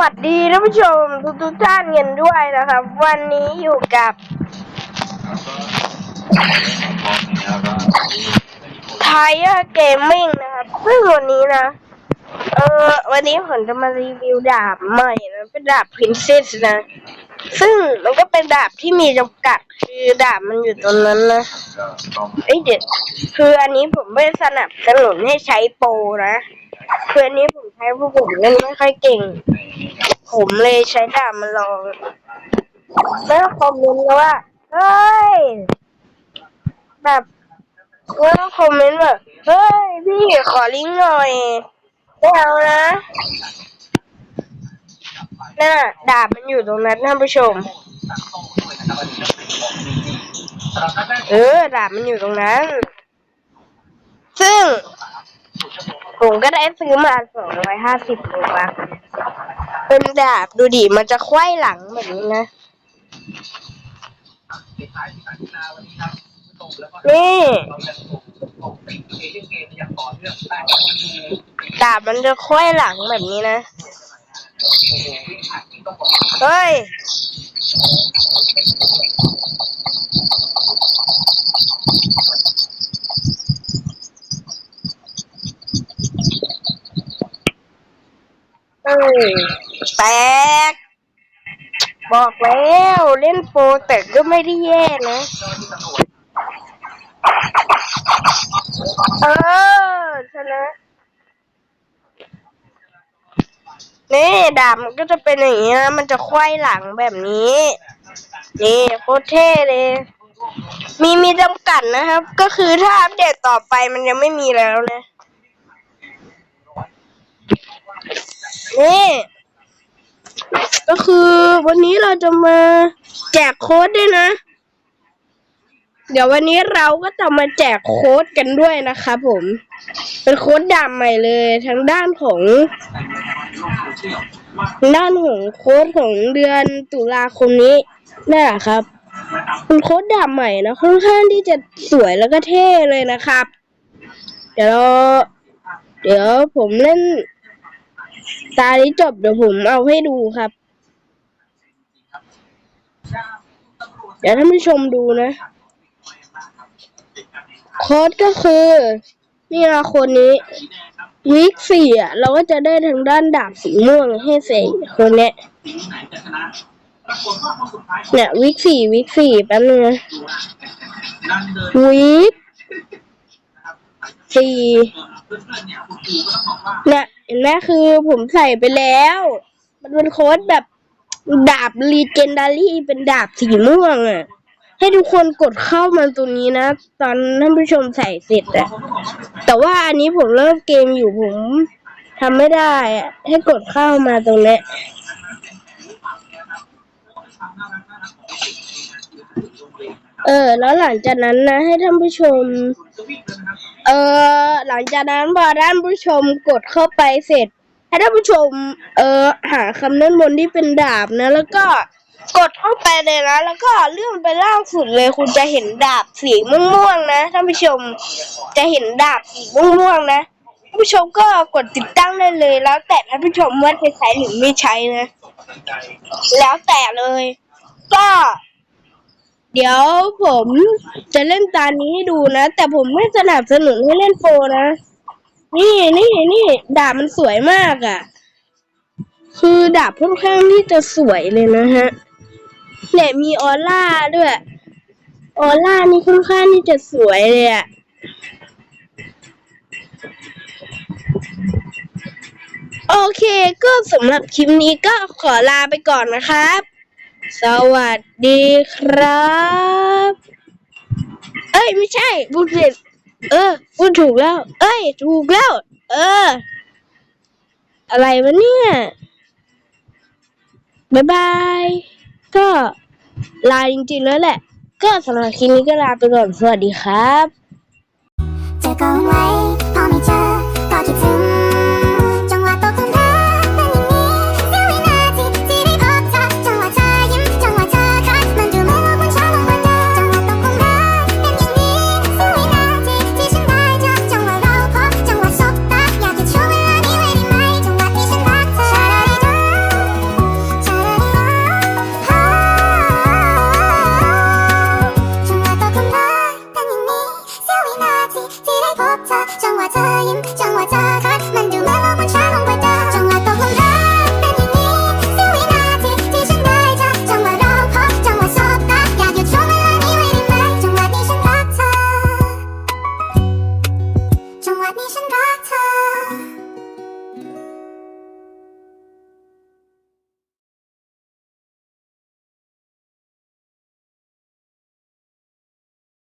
วัสดีท่านผู้ชมทุกทุกๆท่านกันด้วยนะครับ วันนี้อยู่กับไทยเกมมิ่งนะครับซึ่งวันนี้นะ เออวันนี้ผมจะมารีวิวดาบใหม่นะเป็นดาบ Princess นะ ซึ่งมันก็เป็นดาบที่มีจำกัดคือดาบมันอยู่ตรงนั้นนะเอ้เด็ดคืออันนี้ผมไม่สนับสนุนให้ใช้โปรนะคืออันนี้ผมใช้พราะผมเล่นไม่ค่อยเก่ง ผมเลยใช้ดาบมาลอง แล้วคอมเมนต์ว่า เฮ้ย แบบแล้วคอมเมนต์แบบเฮ้ย พี่ขอลิงก์หน่อยไม่เอานะน่ะดาบมันอยู่ตรงนั้นท่านผู้ชม เออ ดาบมันอยู่ตรงนั้น ซึ่ง ผมก็ได้ซื้อมาสองร้อยห้าสิบโลบาท เป็นดาบดูดิมันจะไขว้หลังแบบนี้นะนี่ดาบมันจะไขว้หลังแบบนี้นะเฮ้ยเอ้ย แตก บอกแล้วเล่นโปรแต่ก็ไม่ได้แย่นะ เออชนะนี่ดาบมันก็จะเป็นอย่างนี้นะมันจะไขว้หลังแบบนี้ นี่โคตรเท่เลย มีมีจำกัดนะครับ ก็คือถ้าอัปเดตต่อไปมันยังไม่มีแล้วนะ นี่ ก็คือวันนี้เราจะมาแจกโค้ดด้วยนะ เดี๋ยววันนี้เราก็จะมาแจกโค้ดกันด้วยนะครับผม เป็นโค้ดดำใหม่เลยทางด้านของทางด้านของโค้ดของเดือนตุลาคมนี้นั่แหละครับเป็นโค้ดดำใหม่นะค่อนข้างที่จะสวยแล้วก็เท่เลยนะครับ เดี๋ยวเราเดี๋ยวผมเล่น ตานี้จบเดี๋ยวผมเอาให้ดูครับ เดี๋ยวท่านผู้ชมดูนะ โค้ดก็คือนี่นะคนนี้วิกสี่อะ เราก็จะได้ทางด้านดาบสีม่วงให้เสกคนเนี้ยเนี่ยวิกสี่วิกสี่แป๊บนึงนะวิกสี่เนี่ย ห็นไหมคือผมใส่ไปแล้ว มันเป็นโค้ดแบบดาบลีเจนดารี่เป็นดาบสีม่วงอะ ให้ทุกคนกดเข้ามาตรงนี้นะ ตอนท่านผู้ชมใส่เสร็จอะแต่ว่าอันนี้ผมเริ่มเกมอยู่ผมทำไม่ได้อะให้กดเข้ามาตรงนี้เออ แล้วหลังจากนั้นนะ ให้ท่านผู้ชม เออหลังจากนั้นพอท่านผู้ชมกดเข้าไปเสร็จให้ท่านผู้ชม เออหาคำนั้นบนที่เป็นดาบนะ แล้วก็กดเข้าไปเลยนะ แล้วก็เลื่อนไปล่างสุดเลยคุณจะเห็นดาบสีม่วงๆนะท่านผู้ชมจะเห็นดาบสีม่วงๆนะท่านผู้ชมก็กดติดตั้งได้เลย แล้วแต่ท่านผู้ชมว่าจะใช้หรือไม่ใช้นะ แล้วแต่เลย ก็ เดี๋ยวผมจะเล่นตานี้ให้ดูนะ แต่ผมไม่สนับสนุนให้เล่นโปรนะ นี่นี่นี่ดาบมันสวยมากอะ่ะ คือดาบค่อนข้างที่จะสวยเลยนะฮะเนี่ยมีออร่าด้วย ออร่านี่ค่อนข้างที่จะสวยเลยอะ่ะโอเคก็สำหรับคลิปนี้ก็ขอลาไปก่อนนะครับ สวัสดีครับ เอ้ยไม่ใช่พูดผิดเออพูดถูกแล้ว เอ้ย ถูกแล้ว เออ อะไรวะเนี่ยบายบาย ก็ลาจริงๆแล้วแหละ ก็สำหรับคลิปนี้ก็ลาไปก่อน สวัสดีครับ จะก็ไม่ 당신 같아